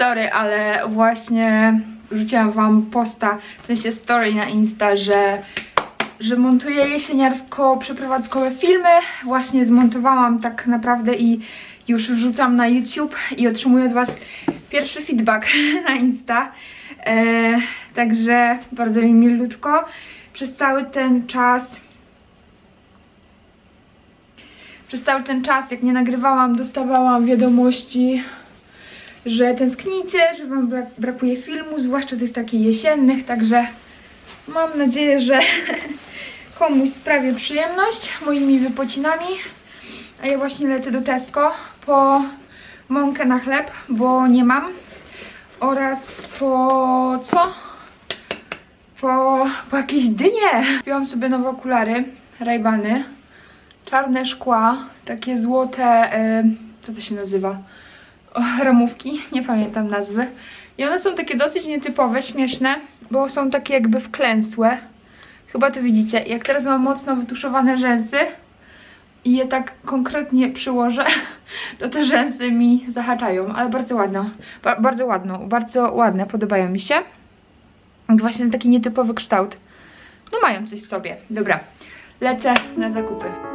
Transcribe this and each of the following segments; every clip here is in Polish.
Sorry, ale właśnie rzuciłam wam posta, w sensie story na Insta, że, że montuję jesieniarsko-przeprowadzkowe filmy. Właśnie zmontowałam tak naprawdę i już wrzucam na YouTube i otrzymuję od was pierwszy feedback na Insta. E, także bardzo mi milutko. Przez cały ten czas przez cały ten czas, jak nie nagrywałam, dostawałam wiadomości, że tęsknicie, że wam brak, brakuje filmu, zwłaszcza tych takich jesiennych, także mam nadzieję, że komuś sprawię przyjemność moimi wypocinami. A ja właśnie lecę do Tesco po mąkę na chleb, bo nie mam. Oraz po co? Po, po jakieś dynie. Kupiłam sobie nowe okulary, Raybany czarne szkła, takie złote, y, co to się nazywa? Ramówki, nie pamiętam nazwy. I one są takie dosyć nietypowe, śmieszne, bo są takie jakby wklęsłe. Chyba to widzicie. Jak teraz mam mocno wytuszowane rzęsy i je tak konkretnie przyłożę, to te rzęsy mi zahaczają, ale bardzo ładno. Ba bardzo ładno, bardzo ładne, podobają mi się. Właśnie taki nietypowy kształt. No mają coś w sobie. Dobra, lecę na zakupy.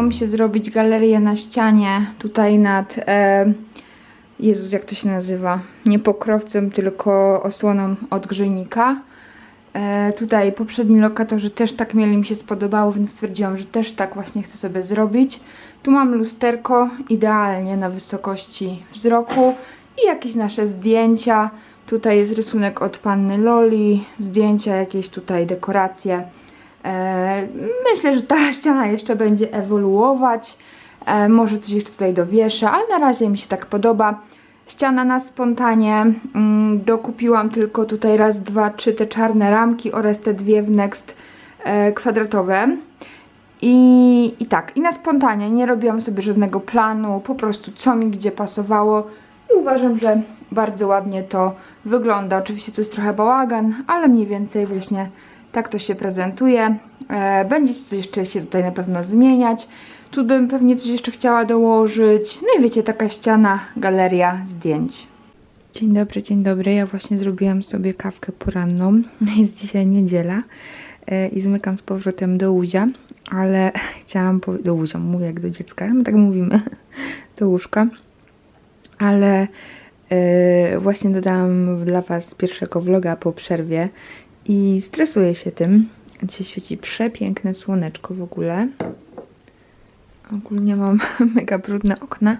Udało mi się zrobić galerię na ścianie tutaj nad. E, Jezus, jak to się nazywa? Nie pokrowcem, tylko osłoną od grzejnika. E, tutaj poprzedni lokatorzy też tak mieli, mi się spodobało, więc stwierdziłam, że też tak właśnie chcę sobie zrobić. Tu mam lusterko idealnie na wysokości wzroku i jakieś nasze zdjęcia. Tutaj jest rysunek od panny Loli, zdjęcia, jakieś tutaj dekoracje. E, myślę, że ta ściana jeszcze będzie ewoluować. E, może coś jeszcze tutaj dowieszę, ale na razie mi się tak podoba. Ściana na spontanie. Mm, dokupiłam tylko tutaj raz, dwa, trzy te czarne ramki oraz te dwie w Next e, kwadratowe. I, I tak, i na spontanie, nie robiłam sobie żadnego planu, po prostu co mi gdzie pasowało i uważam, że bardzo ładnie to wygląda. Oczywiście tu jest trochę bałagan, ale mniej więcej właśnie tak to się prezentuje. E, będzie coś jeszcze się tutaj na pewno zmieniać. Tu bym pewnie coś jeszcze chciała dołożyć. No i wiecie, taka ściana, galeria zdjęć. Dzień dobry, dzień dobry. Ja właśnie zrobiłam sobie kawkę poranną. Jest dzisiaj niedziela e, i zmykam z powrotem do łóża, ale chciałam powiedzieć, do łóża, mówię jak do dziecka, my tak mówimy, do łóżka, ale e, właśnie dodałam dla Was pierwszego vloga po przerwie i stresuję się tym. Dzisiaj świeci przepiękne słoneczko w ogóle. Ogólnie mam mega brudne okna,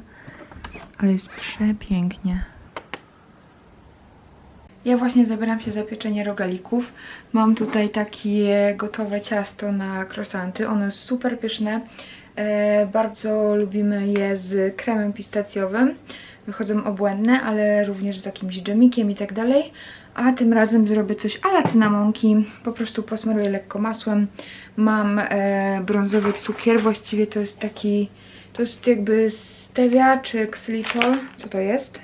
ale jest przepięknie. Ja właśnie zabieram się za pieczenie rogalików. Mam tutaj takie gotowe ciasto na croissanty. Ono jest super pyszne. E, bardzo lubimy je z kremem pistacjowym. Wychodzą obłędne, ale również z jakimś dżemikiem i tak dalej. A tym razem zrobię coś ala cynamonki. Po prostu posmaruję lekko masłem. Mam e, brązowy cukier. Właściwie to jest taki... To jest jakby stevia czy xylitol. Co to jest?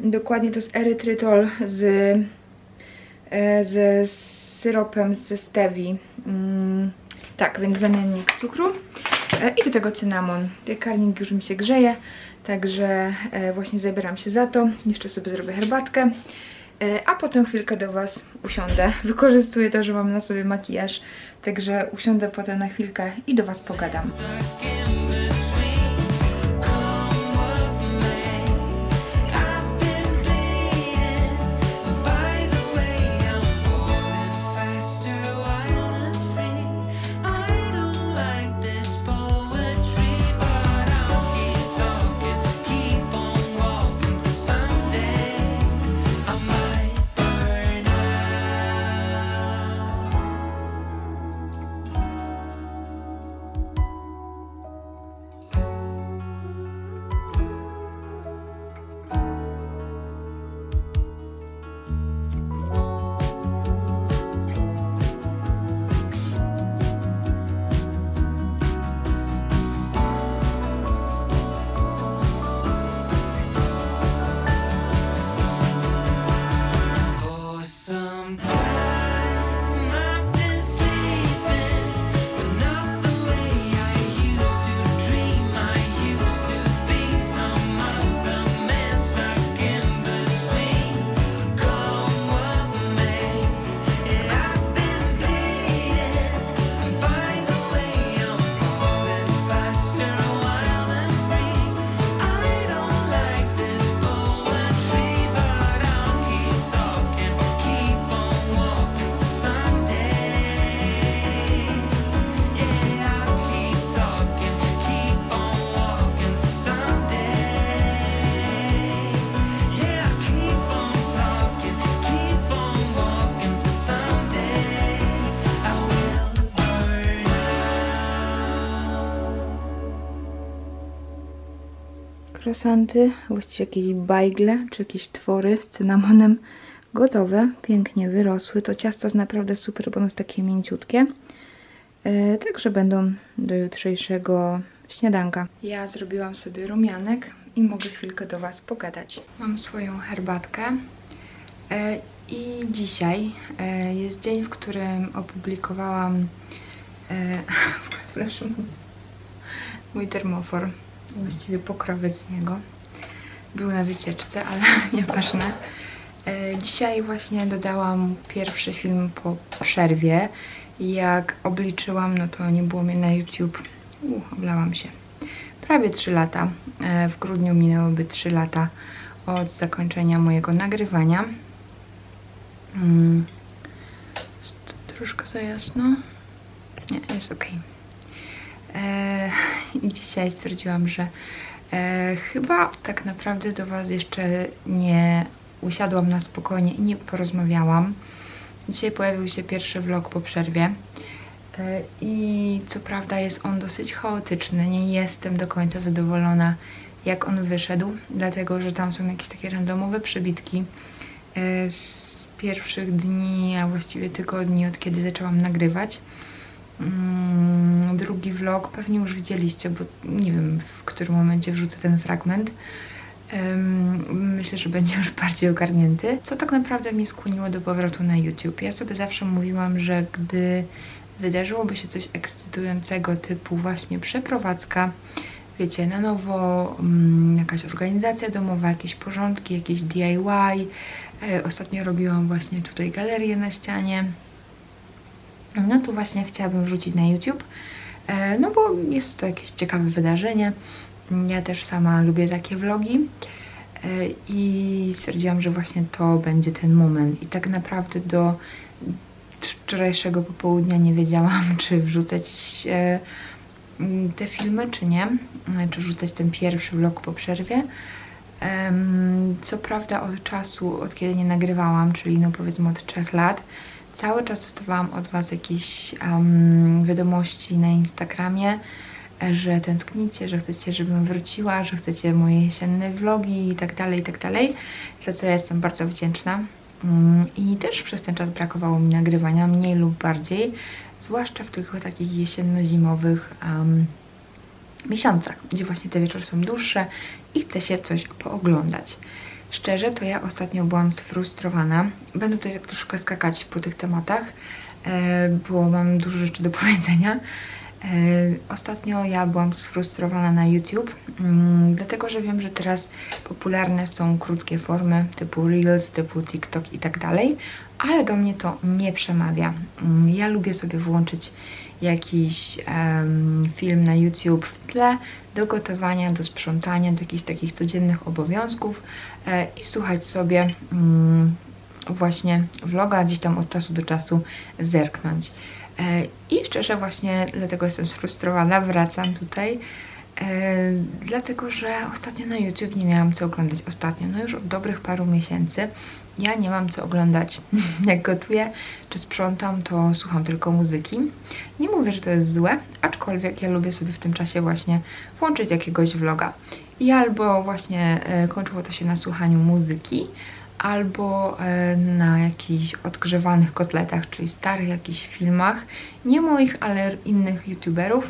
Dokładnie to jest erytrytol z, e, z syropem ze stewi. Mm, tak, więc zamiennik cukru. E, I do tego cynamon. Piekarnik już mi się grzeje, także e, właśnie zabieram się za to. Jeszcze sobie zrobię herbatkę. E, A potem chwilkę do Was usiądę. Wykorzystuję to, że mam na sobie makijaż, także usiądę potem na chwilkę i do Was pogadam. Croissanty, właściwie jakieś bajgle czy jakieś twory z cynamonem gotowe, pięknie wyrosły. To ciasto jest naprawdę super, bo ono jest takie mięciutkie. E, także będą do jutrzejszego śniadanka. Ja zrobiłam sobie rumianek i mogę chwilkę do Was pogadać. Mam swoją herbatkę e, i dzisiaj e, jest dzień, w którym opublikowałam e, proszę, mój termofor, właściwie pokrowiec z niego. Był na wycieczce, ale nieważne. E, Dzisiaj właśnie dodałam pierwszy film po przerwie. Jak obliczyłam, no to nie było mnie na YouTube. U, oblałam się. Prawie 3 lata. E, W grudniu minęłyby 3 lata od zakończenia mojego nagrywania. Mm. Jest troszkę za jasno. Nie, jest ok. E, I dzisiaj stwierdziłam, że e, chyba tak naprawdę do Was jeszcze nie usiadłam na spokojnie i nie porozmawiałam. Dzisiaj pojawił się pierwszy vlog po przerwie. E, I co prawda jest on dosyć chaotyczny. Nie jestem do końca zadowolona, jak on wyszedł, dlatego że tam są jakieś takie randomowe przebitki z pierwszych dni, a właściwie tygodni, od kiedy zaczęłam nagrywać. Mm, drugi vlog, pewnie już widzieliście, bo nie wiem w którym momencie wrzucę ten fragment. Myślę, że będzie już bardziej ogarnięty. Co tak naprawdę mnie skłoniło do powrotu na YouTube? Ja sobie zawsze mówiłam, że gdy wydarzyłoby się coś ekscytującego, typu właśnie przeprowadzka, wiecie, na nowo mm, jakaś organizacja domowa, jakieś porządki, jakieś DIY. E, ostatnio robiłam właśnie tutaj galerię na ścianie. No to właśnie chciałabym wrzucić na YouTube, e, no bo jest to jakieś ciekawe wydarzenie. Ja też sama lubię takie vlogi e, i stwierdziłam, że właśnie to będzie ten moment. I tak naprawdę do wczorajszego popołudnia nie wiedziałam, czy wrzucać e, te filmy, czy nie. Czy wrzucać ten pierwszy vlog po przerwie. Co prawda od czasu, od kiedy nie nagrywałam, czyli no powiedzmy od trzech lat, cały czas dostawałam od Was jakieś em, wiadomości na Instagramie, że tęsknicie, że chcecie, żebym wróciła, że chcecie moje jesienne vlogi i tak dalej, i tak dalej, za co ja jestem bardzo wdzięczna. Mm, I też przez ten czas brakowało mi nagrywania, mniej lub bardziej, zwłaszcza w tych takich jesienno-zimowych em, miesiącach, gdzie właśnie te wieczory są dłuższe i chce się coś pooglądać. Szczerze, to ja ostatnio byłam sfrustrowana. Będę tutaj troszkę skakać po tych tematach, e, bo mam dużo rzeczy do powiedzenia. E, Ostatnio ja byłam sfrustrowana na YouTube, mm, dlatego że wiem, że teraz popularne są krótkie formy typu Reels, typu TikTok i tak dalej, ale do mnie to nie przemawia. Mm, Ja lubię sobie włączyć jakiś em, film na YouTube w tle do gotowania, do sprzątania, do jakichś takich codziennych obowiązków e, i słuchać sobie mm, właśnie vloga, gdzieś tam od czasu do czasu zerknąć. E, I szczerze właśnie dlatego jestem sfrustrowana, wracam tutaj, dlatego że ostatnio na YouTube nie miałam co oglądać. Ostatnio, no już od dobrych paru miesięcy ja nie mam co oglądać. Jak gotuję czy sprzątam, to słucham tylko muzyki. Nie mówię, że to jest złe, aczkolwiek ja lubię sobie w tym czasie właśnie włączyć jakiegoś vloga. I albo właśnie e, kończyło to się na słuchaniu muzyki, albo e, na jakichś odgrzewanych kotletach, czyli starych jakichś filmach, nie moich, ale innych youtuberów,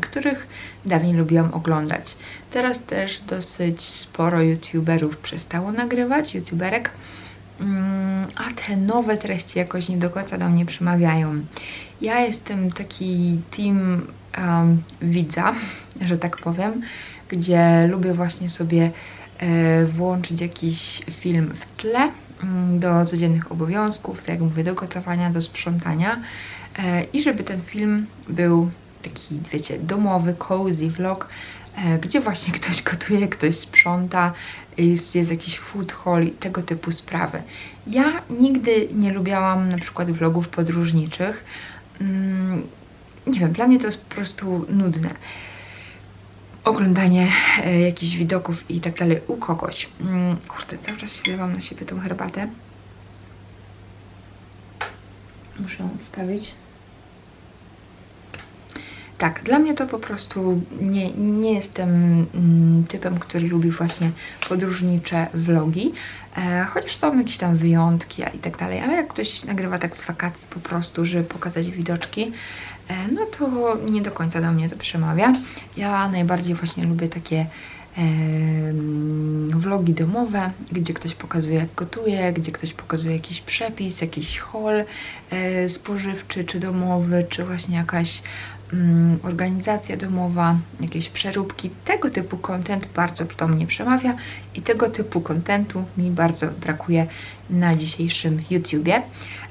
których dawniej lubiłam oglądać. Teraz też dosyć sporo youtuberów przestało nagrywać, youtuberek, Mm, a te nowe treści jakoś nie do końca do mnie przemawiają. Ja jestem taki team um, widza, że tak powiem, gdzie lubię właśnie sobie e, włączyć jakiś film w tle mm, do codziennych obowiązków, tak jak mówię, do gotowania, do sprzątania e, i żeby ten film był taki, wiecie, domowy, cozy vlog, e, gdzie właśnie ktoś gotuje, ktoś sprząta, jest, jest jakiś food haul i tego typu sprawy. Ja nigdy nie lubiałam na przykład vlogów podróżniczych. Mm, nie wiem, dla mnie to jest po prostu nudne. Oglądanie e, jakichś widoków i tak dalej u kogoś. Mm, kurde, cały czas wlewam na siebie tą herbatę. Muszę ją odstawić. Tak, dla mnie to po prostu nie, nie jestem mm, typem, który lubi właśnie podróżnicze vlogi, e, chociaż są jakieś tam wyjątki i tak dalej, ale jak ktoś nagrywa tak z wakacji po prostu, żeby pokazać widoczki, e, no to nie do końca do mnie to przemawia. Ja najbardziej właśnie lubię takie em, vlogi domowe, gdzie ktoś pokazuje jak gotuje, gdzie ktoś pokazuje jakiś przepis, jakiś e, spożywczy, czy domowy, czy właśnie jakaś mm, organizacja domowa, jakieś przeróbki. Tego typu content bardzo do mnie przemawia i tego typu contentu mi bardzo brakuje na dzisiejszym YouTubie.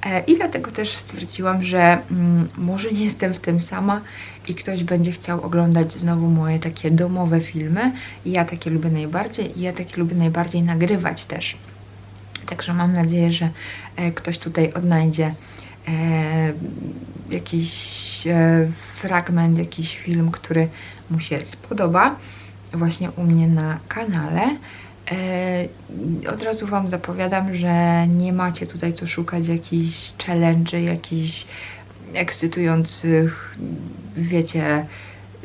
E, I dlatego też stwierdziłam, że mm, może nie jestem w tym sama i ktoś będzie chciał oglądać znowu moje takie domowe filmy. Ja takie lubię najbardziej i ja takie lubię najbardziej nagrywać też. Także mam nadzieję, że e, ktoś tutaj odnajdzie jakiś e, fragment, jakiś film, który mu się spodoba właśnie u mnie na kanale. E, od razu Wam zapowiadam, że nie macie tutaj co szukać jakichś challenge, jakichś ekscytujących, wiecie,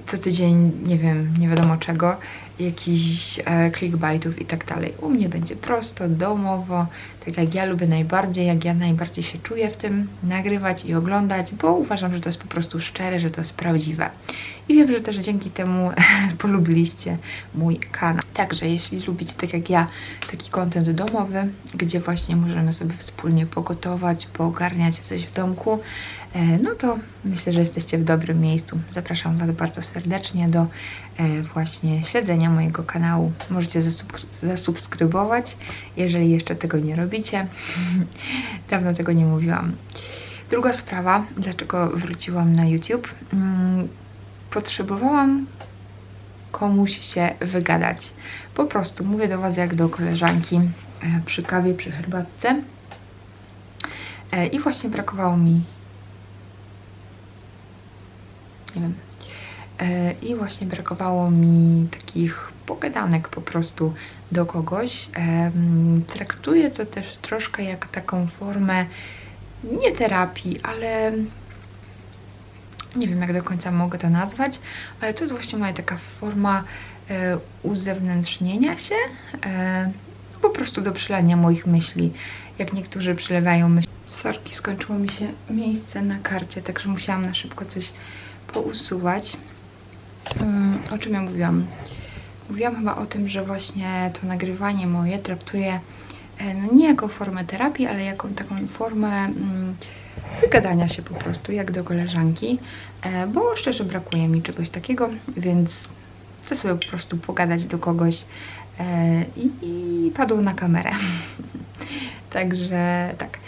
co tydzień, nie wiem, nie wiadomo czego. Jakichś e, clickbaitów i tak dalej. U mnie będzie prosto, domowo, tak jak ja lubię najbardziej, jak ja najbardziej się czuję w tym nagrywać i oglądać, bo uważam, że to jest po prostu szczere, że to jest prawdziwe. I wiem, że też dzięki temu polubiliście mój kanał. Także jeśli lubicie, tak jak ja, taki content domowy, gdzie właśnie możemy sobie wspólnie pogotować, poogarniać coś w domku, e, no to myślę, że jesteście w dobrym miejscu. Zapraszam Was bardzo serdecznie do właśnie śledzenia mojego kanału. Możecie zasubskry- zasubskrybować, jeżeli jeszcze tego nie robicie. Dawno tego nie mówiłam. Druga sprawa, dlaczego wróciłam na YouTube. Mm, Potrzebowałam komuś się wygadać. Po prostu mówię do Was jak do koleżanki e, przy kawie, przy herbatce. E, I właśnie brakowało mi. Nie wiem. E, I właśnie brakowało mi takich pogadanek po prostu do kogoś. Em, Traktuję to też troszkę jak taką formę nie terapii, ale nie wiem jak do końca mogę to nazwać, ale to jest właśnie moja taka forma e, uzewnętrznienia się, e, po prostu do przelania moich myśli, jak niektórzy przelewają myśli. Sorki, skończyło mi się miejsce na karcie, także musiałam na szybko coś pousuwać. Mm, o czym ja mówiłam? Mówiłam chyba o tym, że właśnie to nagrywanie moje traktuję e, no nie jako formę terapii, ale jako taką formę mm, wygadania się po prostu, jak do koleżanki, e, bo szczerze brakuje mi czegoś takiego, więc chcę sobie po prostu pogadać do kogoś e, i, i padło na kamerę. Także tak.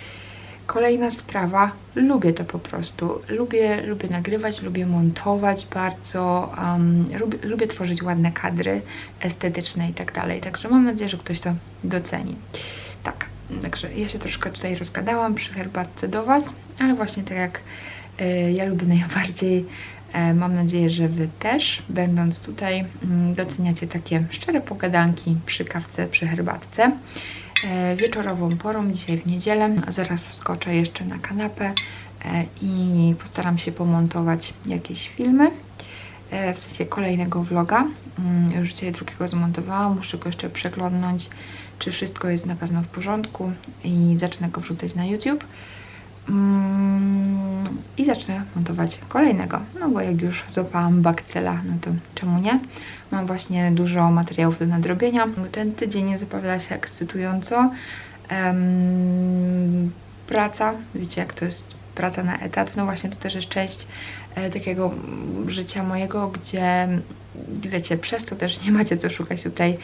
Kolejna sprawa, lubię to po prostu. Lubię, lubię nagrywać, lubię montować bardzo, um, lubię, lubię tworzyć ładne kadry estetyczne i tak dalej. Także mam nadzieję, że ktoś to doceni. Tak, także ja się troszkę tutaj rozgadałam przy herbatce do Was, ale właśnie tak jak e, ja lubię najbardziej, e, mam nadzieję, że Wy też, będąc tutaj, mm, doceniacie takie szczere pogadanki przy kawce, przy herbatce. E, wieczorową porą, dzisiaj w niedzielę. Zaraz wskoczę jeszcze na kanapę e, i postaram się pomontować jakieś filmy. E, w sensie kolejnego vloga. Mm, Już dzisiaj drugiego zmontowałam, muszę go jeszcze przeglądnąć, czy wszystko jest na pewno w porządku i zacznę go wrzucać na YouTube. Mm, I zacznę montować kolejnego. No bo jak już złapałam bakcela, no to czemu nie? Mam właśnie dużo materiałów do nadrobienia. Ten tydzień zapowiada się ekscytująco. Em, praca, wiecie jak to jest praca na etat, no właśnie to też jest część e, takiego życia mojego, gdzie wiecie, przez to też nie macie co szukać tutaj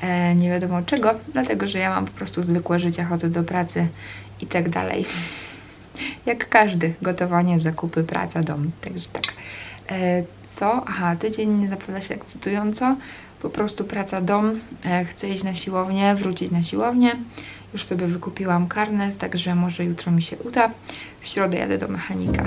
e, nie wiadomo czego, dlatego że ja mam po prostu zwykłe życie, chodzę do pracy i tak dalej. Jak każdy, gotowanie, zakupy, praca, dom, także tak. E, co? Aha, tydzień nie zapowiada się ekscytująco, po prostu praca, dom, e, chcę iść na siłownię, wrócić na siłownię. Już sobie wykupiłam karnet, także może jutro mi się uda. W środę jadę do mechanika.